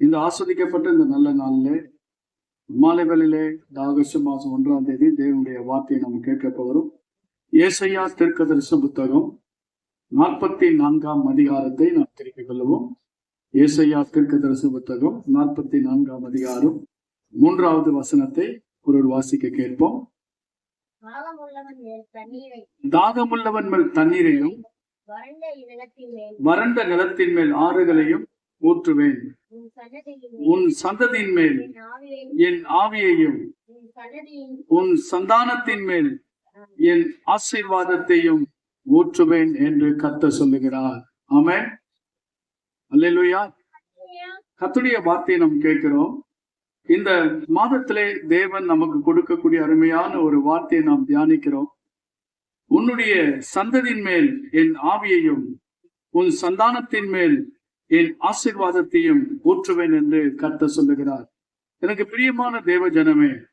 இந்த ஆஸ்வதிக்கப்பட்ட இந்த நல்ல நாளிலே மாலை வேளையிலே இந்த ஆகஸ்ட் மாதம் ஒன்றாம் தேதி தேவனுடைய வார்த்தையை நம்ம கேட்க போகிறோம். ஏசையா தெற்கதரிச புத்தகம் நாற்பத்தி நான்காம் அதிகாரத்தை நாம் திருப்பிக் கொள்வோம். ஏசையா தெற்கதரிச புத்தகம் நாற்பத்தி நான்காம் அதிகாரம் மூன்றாவது வசனத்தை ஒரு வாசிக்க கேட்போம். தாகமுள்ளவன் மேல் தண்ணீரையும் வறண்ட நிலத்தின் மேல் ஆறுகளையும் ஊற்றுவேன். உன் சந்ததியின் மேல் என் ஆவியை என் ஆவியையும் உன் சந்தானத்தின் மேல் என் ஆசீர்வாதத்தையும் ஊற்றுவேன் என்று கத்த சொல்லுகிறார். ஆமென். அல்லேலூயா. கத்துடைய வார்த்தையை நாம் கேட்கிறோம். இந்த மாதத்திலே தேவன் நமக்கு கொடுக்கக்கூடிய அருமையான ஒரு வார்த்தையை நாம் தியானிக்கிறோம். உன்னுடைய சந்ததியின் மேல் என் ஆவியையும் உன் சந்தானத்தின் மேல் என் ஆசீர்வாதத்தையும் ஊற்றுவேன் என்று கர்த்த சொல்லுகிறார். எனக்கு பிரியமான தேவ ஜனமே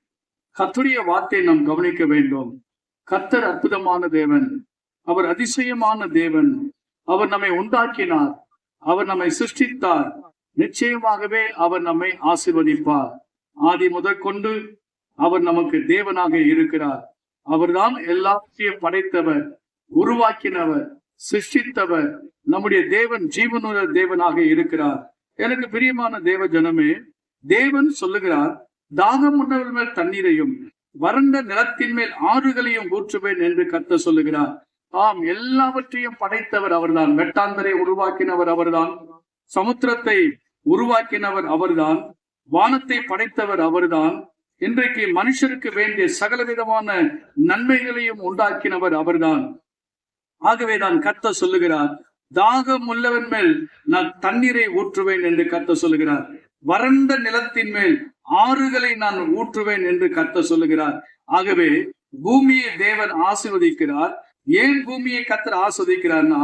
கத்துடைய வார்த்தை நாம் கவனிக்க வேண்டும். கர்த்தர் அற்புதமான தேவன். அவர் அதிசயமான தேவன். அவர் நம்மை உண்டாக்கினார். அவர் நம்மை சிருஷ்டித்தார். நிச்சயமாகவே அவர் நம்மை ஆசிர்வதிப்பார். ஆதி முதற்கொண்டு அவர் நமக்கு தேவனாக இருக்கிறார். அவர்தான் எல்லாத்தையும் படைத்தவர் உருவாக்கினவர். சிருஷ்டித்தவர் நம்முடைய தேவன் ஜீவனுள்ள தேவனாக இருக்கிறார். எனக்கு பிரியமான தேவ ஜனமே தேவன் சொல்லுகிறார் தாகம் உண்டவர் மேல் தண்ணீரையும் வறண்ட நிலத்தின் மேல் ஆறுகளையும் ஊற்றுவேன் என்று கத்த சொல்லுகிறார். ஆம் எல்லாவற்றையும் படைத்தவர் அவர்தான். வெட்டாந்தரை உருவாக்கினவர் அவர்தான். சமுத்திரத்தை உருவாக்கினவர் அவர்தான். வானத்தை படைத்தவர் அவர்தான். இன்றைக்கு மனுஷருக்கு வேண்டிய சகலவிதமான நன்மைகளையும் உண்டாக்கினவர் அவர்தான். ஆகவே நான் கத்த சொல்லுகிறார் தாகம் உள்ளவன் மேல் நான் தண்ணீரை ஊற்றுவேன் என்று கத்த சொல்லுகிறார். வறண்ட நிலத்தின் மேல் ஆறுகளை நான் ஊற்றுவேன் என்று கத்த சொல்லுகிறார். ஆகவே பூமியை தேவன் ஆசிர்வதிக்கிறார். ஏன் பூமியை கத்தர் ஆஸ்வதிக்கிறார்னா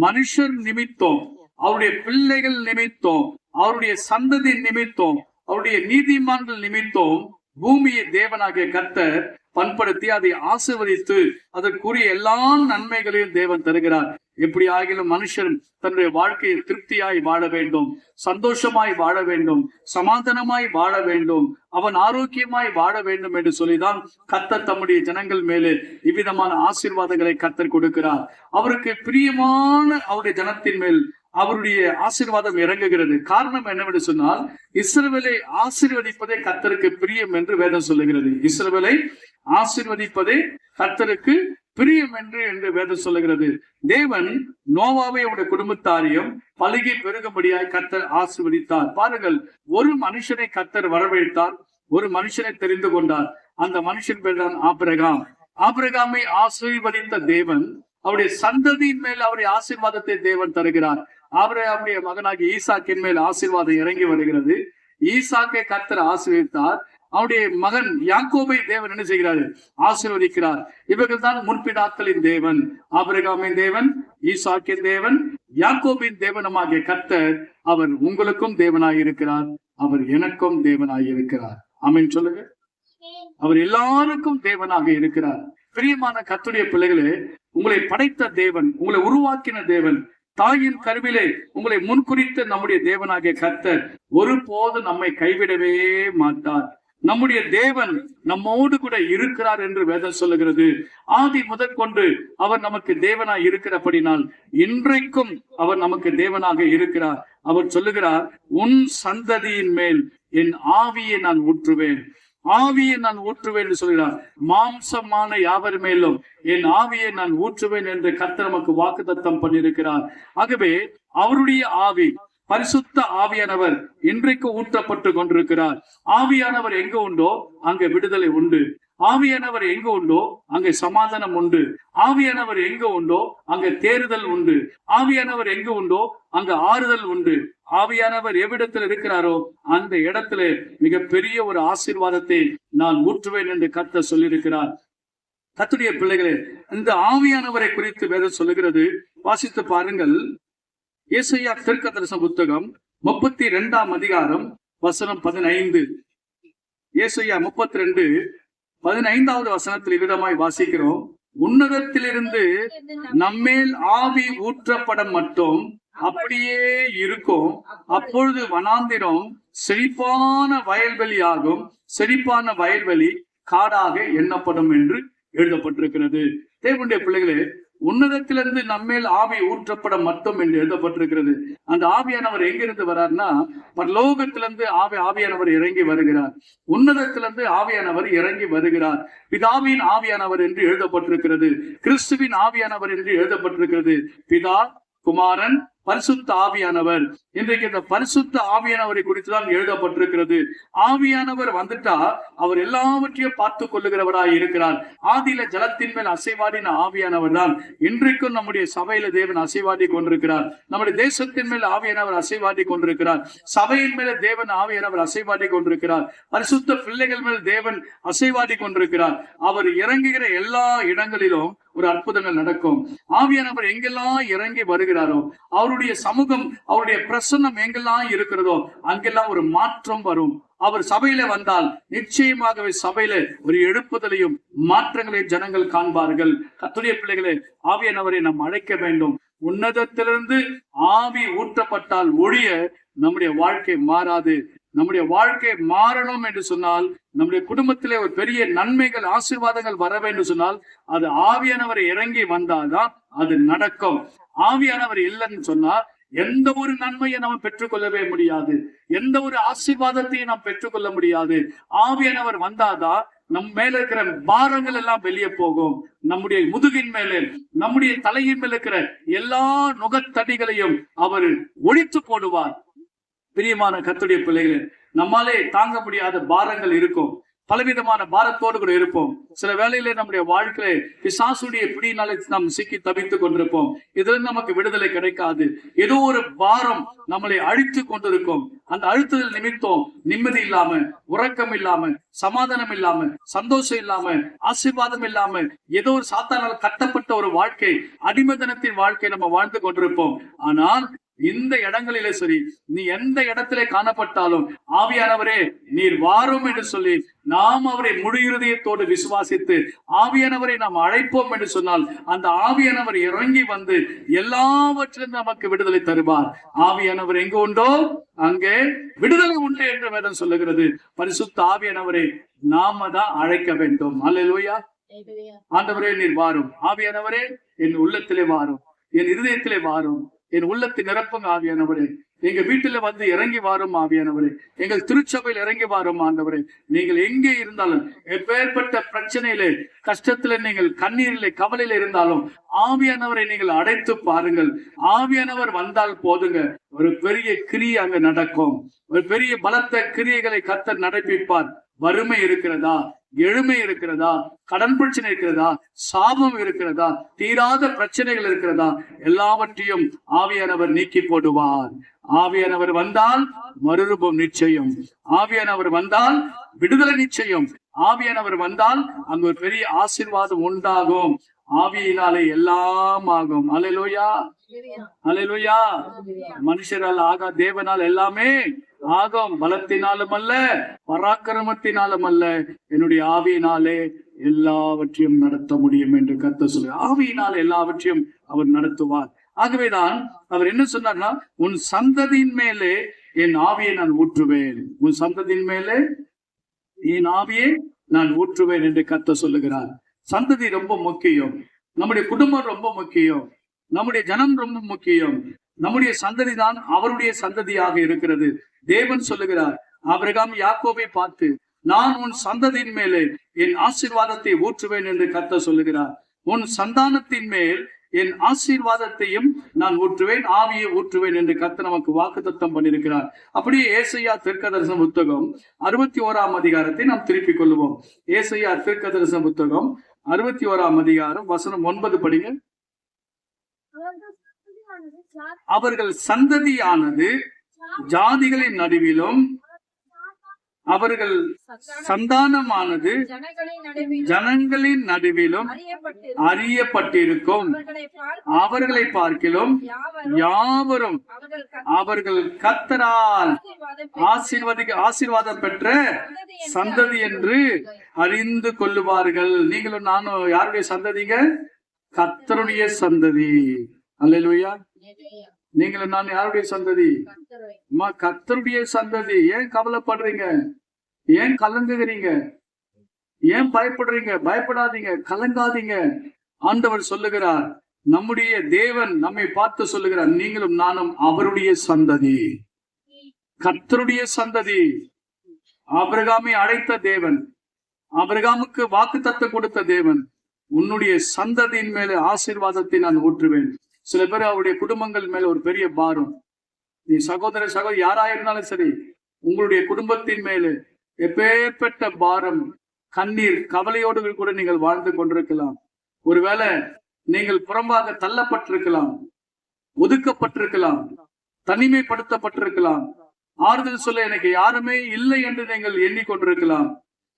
மனுஷர் நிமித்தம் அவருடைய பிள்ளைகள் நிமித்தம் அவருடைய சந்ததி நிமித்தம் அவருடைய நீதிமான்கள் நிமித்தம் பூமியை தேவனாகிய கத்தர் பண்படுத்தி அதை ஆசீர்வதித்து அதற்குரிய எல்லா நன்மைகளையும் தேவன் தருகிறார். எப்படி ஆகிலும் மனுஷன் தன்னுடைய வாழ்க்கையை திருப்தியாய் வாழ வேண்டும் சந்தோஷமாய் வாழ வேண்டும் சமாதானமாய் வாழ வேண்டும் அவன் ஆரோக்கியமாய் வாழ வேண்டும் என்று சொல்லிதான் கத்தர் தம்முடைய ஜனங்கள் மேலே இவ்விதமான ஆசீர்வாதங்களை கத்தர் கொடுக்கிறார். அவருக்கு பிரியமான அவருடைய ஜனத்தின் மேல் அவருடைய ஆசீர்வாதம் இறங்குகிறது. காரணம் என்னவென்று சொன்னால் இஸ்ரவேலை ஆசீர்வதிப்பதே கத்தருக்கு பிரியம் என்று வேதம் சொல்லுகிறது. இஸ்ரவேலை ஆசீர்வதிப்பதே கத்தருக்கு பிரியம் என்று என்று வேதம் சொல்லுகிறது. தேவன் நோவாவை அவருடைய குடும்பத்தாரையும் பழுகி பெருகும்படியாய் கத்தர் ஆசீர்வதித்தார். பாருங்கள் ஒரு மனுஷனை கத்தர் வரவழைத்தார் ஒரு மனுஷனை தெரிந்து கொண்டார். அந்த மனுஷன் பேர் தான் ஆபிரகாம். ஆபிரகாமை ஆசீர்வதித்த தேவன் அவருடைய சந்ததியின் மேல் அவருடைய ஆசீர்வாதத்தை தேவன் தருகிறார். ஆபிரகாமுடைய அவருடைய மகனாகி ஈசாக்கின் மேல் ஆசீர்வாதம் இறங்கி வருகிறது. ஈசாக்கை கர்த்தர் ஆசீர்வித்தார் அவருடைய மகன் யாக்கோபை தேவன் என்ன செய்கிறார்? ஆசீர்வதிக்கிறார். இவர்கள் தான் முன்பிடாக்களின் தேவன். ஆபிரகாமின் தேவன் ஈசாக்கின் தேவன் யாக்கோபின் தேவனமாகிய கத்தர் அவர் உங்களுக்கும் தேவனாய் இருக்கிறார் அவர் எனக்கும் தேவனாய் இருக்கிறார் ஆமென் சொல்லுங்க. அவர் எல்லாருக்கும் தேவனாக இருக்கிறார். பிரியமான கத்துடைய பிள்ளைகளே உங்களை படைத்த தேவன் உங்களை உருவாக்கின தேவன் தாயின் கருவிலே உங்களை முன்குறித்த நம்முடைய தேவனாகிய கர்த்தர் ஒருபோது நம்மை கைவிடவே மாட்டார். நம்முடைய தேவன் நம்மோடு கூட இருக்கிறார் என்று வேதம் சொல்லுகிறது. ஆதி முதற்கொண்டு அவர் நமக்கு தேவனாய் இருக்கிறபடினால் இன்றைக்கும் அவர் நமக்கு தேவனாக இருக்கிறார். அவர் சொல்லுகிறார் உன் சந்ததியின் மேல் என் ஆவியை நான் ஊற்றுவேன். ஆவியை நான் ஊற்றுவேன் என்று சொல்கிறார். மாம்சமான யாவர் மேலும் என் ஆவியை நான் ஊற்றுவேன் என்று கர்த்தர் நமக்கு வாக்குத்தத்தம் பண்ணியிருக்கிறார். ஆகவே அவருடைய ஆவி பரிசுத்த ஆவியானவர் இன்றைக்கு ஊற்றப்பட்டு கொண்டிருக்கிறார். ஆவியானவர் எங்க உண்டோ அங்க விடுதலை உண்டு. ஆவியானவர் எங்க உண்டோ அங்கே சமாதானம் உண்டு. ஆவியானவர் எங்க உண்டோ அங்க தேறுதல் உண்டு. ஆவியானவர் எங்க உண்டோ அங்க ஆறுதல் உண்டு. ஆவியானவர் எவ்விடத்தில் இருக்கிறாரோ அந்த இடத்துல மிகப்பெரிய ஒரு ஆசீர்வாதத்தை நான் ஊற்றுவேன் என்று கத்த சொல்லியிருக்கிறார். கத்துடைய பிள்ளைகளே இந்த ஆவியானவரை குறித்து வேதம் சொல்லுகிறது. வாசித்து பாருங்கள். ஏசையா திருக்கதரச புத்தகம் முப்பத்தி ரெண்டாம் அதிகாரம் வசனம் பதினைந்து. ஏசையா முப்பத்தி ரெண்டு பதினைந்தாவது வசனத்தில் விதமாய் வாசிக்கிறோம். உன்னதத்திலிருந்து நம்மேல் ஆவி ஊற்றப்பட மட்டும் அப்படியே இருக்கும். அப்பொழுது வனாந்திரம் செழிப்பான வயல்வெளியாகும். செழிப்பான வயல்வெளி காடாக எண்ணப்படும் என்று எழுதப்பட்டிருக்கிறது. தேவனுடைய பிள்ளைகளே உன்னதத்திலிருந்து நம்மேல் ஆவி ஊற்றப்பட மட்டும் என்று எழுதப்பட்டிருக்கிறது. அந்த ஆவியானவர் எங்கிருந்து வரார்னா பரலோகத்திலிருந்து ஆவி ஆவியானவர் இறங்கி வருகிறார். உன்னதத்திலிருந்து ஆவியானவர் இறங்கி வருகிறார். பிதாவின் ஆவியானவர் என்று எழுதப்பட்டிருக்கிறது. கிறிஸ்துவின் ஆவியானவர் என்று எழுதப்பட்டிருக்கிறது. பிதா குமாரன் பரிசுத்த ஆவியானவர். இன்றைக்கு இந்த பரிசுத்த ஆவியானவரை குறித்து தான் எழுதப்பட்டிருக்கிறது. ஆவியானவர் வந்துட்டா அவர் எல்லாவற்றையும் பார்த்து கொள்ளுகிறவராய் இருக்கிறார். ஆதியில ஜலத்தின் மேல் அசைவாடின ஆவியானவர் தான் இன்றைக்கும் நம்முடைய சபையில தேவன் அசைவாடி கொண்டிருக்கிறார். நம்முடைய தேசத்தின் மேல் ஆவியானவர் அசைவாடி கொண்டிருக்கிறார். சபையின் மேல தேவன் ஆவியானவர் அசைவாடி கொண்டிருக்கிறார். பரிசுத்த பிள்ளைகள் மேல் தேவன் அசைவாடி கொண்டிருக்கிறார். அவர் இறங்குகிற எல்லா இடங்களிலும் ஒரு அற்புதங்கள் நடக்கும். ஆவியானவர் எங்கெல்லாம் இறங்கி வருகிறாரோ அவருடைய சமூகம் அவருடைய பிரசன்னம் எங்கெல்லாம் இருக்கிறதோ அங்கெல்லாம் ஒரு மாற்றம் வரும். அவர் சபையில வந்தால் நிச்சயமாகவே சபையில ஒரு எழுப்புதலையும் மாற்றங்களையும் ஜனங்கள் காண்பார்கள். கத்துடைய பிள்ளைகளே ஆவியானவரை நாம் அழைக்க வேண்டும். உன்னதத்திலிருந்து ஆவி ஊற்றப்பட்டால் ஒழிய நம்முடைய வாழ்க்கை மாறாது. நம்முடைய வாழ்க்கை மாறணும் என்று சொன்னால் நம்முடைய குடும்பத்திலே ஒரு பெரிய நன்மைகள் ஆசீர்வாதங்கள் வர வேண்டும் சொன்னால் அது ஆவியானவர் இறங்கி வந்தால்தான் அது நடக்கும். ஆவியானவர் இல்லைன்னு சொன்னா எந்த ஒரு நன்மையை நம்ம பெற்றுக்கொள்ளவே முடியாது. எந்த ஒரு ஆசீர்வாதத்தையும் நாம் பெற்றுக்கொள்ள முடியாது. ஆவியானவர் வந்தாதான் நம் மேல இருக்கிற பாரங்கள் எல்லாம் வெளியே போகும். நம்முடைய முதுகின் மேலே நம்முடைய தலையின் மேல இருக்கிற எல்லா நுகத்தடிகளையும் அவர் ஒழித்து போடுவார். பிரியமான கத்துடைய பிள்ளைகளே நம்மாலே தாங்க முடியாத பாரங்கள் இருக்கும். பலவிதமான பாரத்தோடு கூட இருப்போம். சில வேளையிலே நம்முடைய வாழ்க்கையில பிசாசுடைய பிடினாலே நாம் சிக்கி தவித்துக் கொண்டிருப்போம். இதுல நமக்கு விடுதலை கிடைக்காது. ஏதோ ஒரு பாரம் நம்மளை அழித்து கொண்டிருக்கும். அந்த அழுத்துதல் நிமித்தம். நிம்மதி இல்லாம உறக்கம் இல்லாம சமாதானம் இல்லாம சந்தோஷம் இல்லாம ஆசீர்வாதம் இல்லாம ஏதோ ஒரு சாத்தானால் கட்டப்பட்ட ஒரு வாழ்க்கை அடிமதனத்தின் வாழ்க்கை நம்ம வாழ்ந்து கொண்டிருப்போம். ஆனால் இந்த இடங்களிலே சரி நீ எந்த இடத்திலே காணப்பட்டாலும் ஆவியானவரே நீர் வாரும் என்று சொல்லி நாம் அவரை முழு இருதயத்தோடு விசுவாசித்து ஆவியானவரை நாம் அழைப்போம் என்று சொன்னால் அந்த ஆவியானவர் இறங்கி வந்து எல்லாவற்றிலும் நமக்கு விடுதலை தருவார். ஆவியானவர் எங்கு உண்டோ அங்கே விடுதலை உண்டு என்று வேதம் சொல்லுகிறது. பரிசுத்த ஆவியானவரை நாம தான் அழைக்க வேண்டும். அல்லேலூயா ஆண்டவரே நீர் வாரும். ஆவியானவரே என் உள்ளத்திலே வாரும். என் இருதயத்திலே வாரும். என் உள்ளத்தை நிரப்புங்க ஆவியானவரே. எங்க வீட்டுல வந்து இறங்கி வாரும் ஆவியானவரே. எங்கள் திருச்சபையில் இறங்கி வாரும் ஆண்டவரே. நீங்கள் எங்கே இருந்தாலும் எப்பேற்பட்ட பிரச்சனையிலே கஷ்டத்துல நீங்கள் கண்ணீரிலே கவலையில இருந்தாலும் ஆவியானவரை நீங்கள் அடைத்து பாருங்கள். ஆவியானவர் வந்தால் போதுங்க. ஒரு பெரிய கிரியை அங்க நடக்கும். ஒரு பெரிய பலத்த கிரியைகளை கத்தர் நடப்பிப்பார். வறுமை இருக்கிறதா? எழுமை இருக்கிறதா? கடன் பிரச்சனை இருக்கிறதா? சாபம் இருக்கிறதா? தீராத பிரச்சனைகள் இருக்கிறதா? எல்லாவற்றையும் ஆவியானவர் நீக்கி போடுவார். ஆவியானவர் வந்தால் மறுரூபம் நிச்சயம். ஆவியானவர் வந்தால் விடுதலை நிச்சயம். ஆவியானவர் வந்தால் அங்கு ஒரு பெரிய ஆசிர்வாதம் உண்டாகும். ஆவியினாலே எல்லாம் ஆகும். அலையிலோயா அலையிலோயா மனுஷரால் ஆகா தேவனால் எல்லாமே ஆகும். பலத்தினாலும் அல்ல பராக்கிரமத்தினாலும் அல்ல என்னுடைய ஆவியினாலே எல்லாவற்றையும் நடத்த முடியும் என்று கத்த சொல்லு ஆவியினால் எல்லாவற்றையும் அவர் நடத்துவார். ஆகவேதான் அவர் என்ன சொன்னார்னா உன் சந்ததியின் மேலே என் ஆவியை நான் ஊற்றுவேன். உன் சந்ததியின் மேலே என் ஆவியை நான் ஊற்றுவேன் என்று கத்த சொல்லுகிறார். சந்ததி ரொம்ப முக்கியம். நம்முடைய குடும்பம் ரொம்ப முக்கியம். நம்முடைய ஜனம் ரொம்ப முக்கியம். நம்முடைய சந்ததி தான் அவருடைய சந்ததியாக இருக்கிறது. தேவன் சொல்லுகிறார் ஆபிரகாம் யாக்கோவை பார்த்து நான் உன் சந்ததியின் மேலே என் ஆசீர்வாதத்தை ஊற்றுவேன் என்று கத்த சொல்லுகிறார். உன் சந்தானத்தின் மேல் என் ஆசீர்வாதத்தையும் நான் ஊற்றுவேன் ஆவியை ஊற்றுவேன் என்று கத்த நமக்கு வாக்குத்தத்தம் பண்ணியிருக்கிறார். அப்படியே ஏசையா தீர்க்கதரிசன புத்தகம் அறுபத்தி ஓராம் அதிகாரத்தை நாம் திருப்பிக் கொள்வோம். ஏசையா தீர்க்கதரிசன புத்தகம் அறுபத்தி ஓராம் அதிகாரம் வசனம் ஒன்பது படிங்க. அவர்கள் சந்ததியானது ஜாதிகளின் நடுவிலும் அவர்கள் சந்தானமானது ஜனங்களின் நடுவிலும் அறியப்பட்டிருக்கும். அவர்களை பார்க்கிலும் யாவரும் அவர்கள் கத்தரால் ஆசீர்வாதம் ஆசீர்வாதம் பெற்ற சந்ததி என்று அறிந்து கொள்ளுவார்கள். நீங்களும் நானும் யாருடைய சந்ததிங்க? கத்தருடைய சந்ததி. அல்லேலூயா. நீங்களும் நான் யாருடைய சந்ததி? அம்மா கத்தருடைய சந்ததி. ஏன் கவலைப்படுறீங்க? ஏன் கலங்குகிறீங்க? ஏன் பயப்படுறீங்க? பயப்படாதீங்க. கலங்காதீங்க. ஆண்டவர் சொல்லுகிறார் நம்முடைய தேவன் நம்மை பார்த்து சொல்லுகிறார். நீங்களும் நானும் அவருடைய சந்ததி. கர்த்தருடைய சந்ததி. அபிரகாமை அழைத்த தேவன் ஆபிரகாமுக்கு வாக்கு தத்தம் கொடுத்த தேவன் உன்னுடைய சந்ததியின் மேல ஆசீர்வாதத்தை நான் ஊற்றுவேன். சில பேர் அவருடைய குடும்பங்கள் மேல ஒரு பெரிய பாரம். நீ சகோதர சகோதரி யாரா இருந்தாலும் சரி உங்களுடைய குடும்பத்தின் மேல எப்பேற்பட்ட பாரம் கண்ணீர் கவலையோடு கூட நீங்கள் வாழ்ந்து கொண்டிருக்கலாம். ஒருவேளை நீங்கள் புறம்பாக தள்ளப்பட்டிருக்கலாம் ஒதுக்கப்பட்டிருக்கலாம் தனிமைப்படுத்தப்பட்டிருக்கலாம். ஆறுதல் சொல்ல எனக்கு யாருமே இல்லை என்று நீங்கள் எண்ணிக்கொண்டிருக்கலாம்.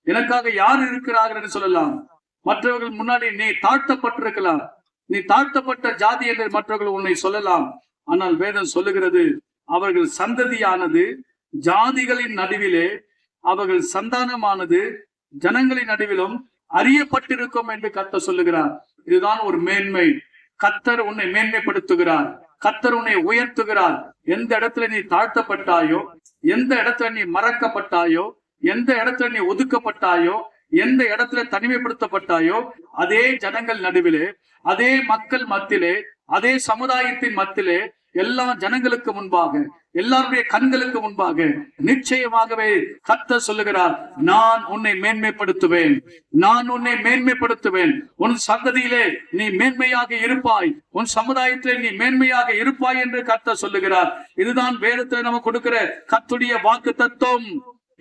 எனக்காக யார் இருக்கிறார்கள் என்று சொல்லலாம். மற்றவர்கள் முன்னாடி நீ தாழ்த்தப்பட்டிருக்கலாம். நீ தாழ்த்தப்பட்ட ஜாதி என்று மற்றவர்கள் உன்னை சொல்லலாம். ஆனால் வேதம் சொல்லுகிறது அவர்கள் சந்ததியானது ஜாதிகளின் நடுவிலே அவர்கள் சந்தானமானது ஜனங்களின் நடுவிலும் அறியப்பட்டிருக்கும் என்று கத்த சொல்லுகிறார். இதுதான் ஒரு மேன்மை. கத்தர் உன்னை மேன்மைப்படுத்துகிறார். கத்தர் உன்னை உயர்த்துகிறார். எந்த இடத்துல நீ தாழ்த்தப்பட்டாயோ எந்த இடத்துல நீ மறக்கப்பட்டாயோ எந்த இடத்துல நீ ஒதுக்கப்பட்டாயோ எந்த இடத்துல தனிமைப்படுத்தப்பட்டாயோ அதே ஜனங்கள் நடுவிலே அதே மக்கள் மத்தியிலே அதே சமுதாயத்தின் மத்தியிலே எல்லா ஜனங்களுக்கு முன்பாக எல்லாருடைய கண்களுக்கு முன்பாக நிச்சயமாகவே கத்த சொல்லுகிறார் நான் உன்னை மேன்மைப்படுத்துவேன். நான் உன்னை மேன்மைப்படுத்துவேன். உன் சந்ததியிலே நீ மேன்மையாக இருப்பாய். உன் சமுதாயத்திலே நீ மேன்மையாக இருப்பாய் என்று கத்த சொல்லுகிறார். இதுதான் வேதத்துல நம்ம கொடுக்கிற கத்துடைய வாக்கு தத்துவம்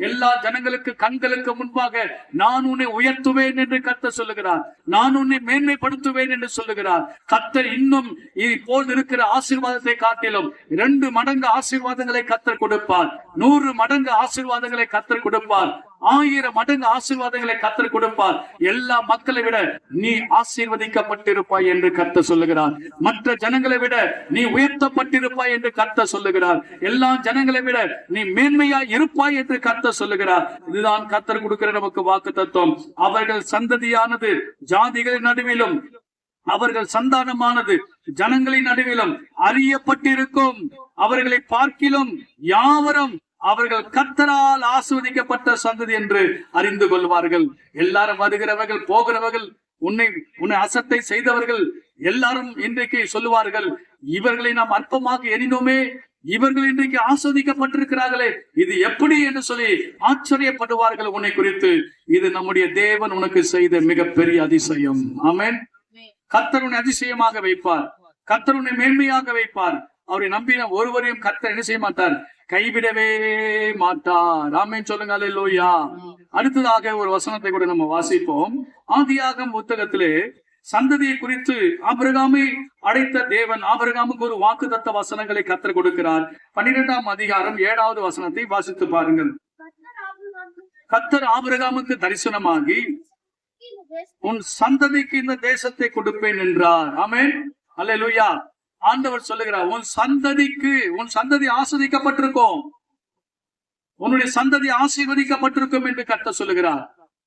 எல்லா ஜனங்களுக்கு கண்களுக்கு முன்பாக நான் உன்னை உயர்த்துவேன் என்று கத்த சொல்லுகிறார். நான் உன்னை மேன்மைப்படுத்துவேன் என்று சொல்லுகிறார். கத்தர் இன்னும் இப்போது இருக்கிற ஆசீர்வாதத்தை காட்டிலும் இரண்டு மடங்கு ஆசீர்வாதங்களை கத்தர் கொடுப்பார். நூறு மடங்கு ஆசீர்வாதங்களை கத்தர் கொடுப்பார். ஆயிரம் மடங்கு ஆசீர்வாதங்களை கத்தர் கொடுப்பார். எல்லா மக்களை விட நீ ஆசீர்வதிக்கப்பட்டிருப்பாய் என்று கத்த சொல்லுகிறார். மற்ற ஜனங்களை விட நீ உயர்த்தப்பட்டிருப்பாய் என்று கத்த சொல்லுகிறார். எல்லா ஜனங்களை விட நீ மேன்மையாய் இருப்பாய் என்று கத்த சொல்லுகிறார். இதுதான் கத்தர் கொடுக்கிற நமக்கு வாக்கு தத்துவம் அவர்கள் சந்ததியானது ஜாதிகளின் நடுவிலும் அவர்கள் சந்தானமானது ஜனங்களின் நடுவிலும் அறியப்பட்டிருக்கும். அவர்களை பார்க்கிலும் யாவரும் அவர்கள் கத்தரால் ஆஸ்வதிக்கப்பட்ட சந்ததி என்று அறிந்து கொள்வார்கள். எல்லாரும் வருகிறவர்கள் போகிறவர்கள் உன்னை உன்னை அசட்டை செய்தவர்கள் எல்லாரும் இன்றைக்கு சொல்லுவார்கள் இவர்களை நாம் அற்பமாக எண்ணினோமே இவர்கள் இன்றைக்கு ஆஸ்வதிக்கப்பட்டிருக்கிறார்களே இது எப்படி? என்று சொல்லி ஆச்சரியப்படுவார்கள் உன்னை குறித்து. இது நம்முடைய தேவன் உனக்கு செய்த மிகப்பெரிய அதிசயம். ஆமென். கர்த்தர் உன்னை அதிசயமாக வைப்பார். கர்த்தர் உன்னை மேன்மையாக வைப்பார். அவரை நம்பின ஒருவரையும் கர்த்தர் என்ன செய்ய மாட்டார்? கைவிடவே மாட்டார் ஆமென் சொல்லுங்க அல்லேலூயா அடுத்ததாக ஒரு வசனத்தை கூட நம்ம வாசிப்போம். ஆதியாகம் புத்தகத்திலே சந்ததியை குறித்து ஆபிரகாமை அடைத்த தேவன் ஆபிரகாமுக்கு ஒரு வாக்குத்தத்த வசனங்களை கத்தர் கொடுக்கிறார். பன்னிரெண்டாம் அதிகாரம் ஏழாவது வசனத்தை வாசித்து பாருங்கள். கத்தர் ஆபிரகாமுக்கு தரிசனமாகி உன் சந்ததிக்கு இந்த தேசத்தை கொடுப்பேன் என்றார். ஆமென். அல்லேலூயா ஆண்டவர் சொல்லுகிறார் உன் சந்ததிக்கு உன் சந்ததி ஆஸ்வதிக்கப்பட்டிருக்கும். உன்னுடைய சந்ததி ஆசீர்வதிக்கப்பட்டிருக்கும் என்று கத்த சொல்லுகிறார்.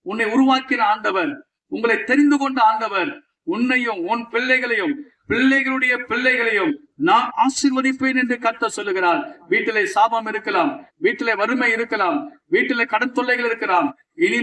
உன்னை உருவாக்கின ஆண்டவர் உங்களை தெரிந்து கொண்ட ஆண்டவர் உன்னையும் உன் பிள்ளைகளையும் பிள்ளைகளுடைய பிள்ளைகளையும் நான் ஆசீர்வதிப்பேன் என்று கத்த சொல்லுகிறார். வீட்டிலே சாபம் இருக்கலாம் வீட்டிலே வறுமை இருக்கலாம் வீட்டிலே கடன் தொல்லைகள் இருக்கலாம் இனி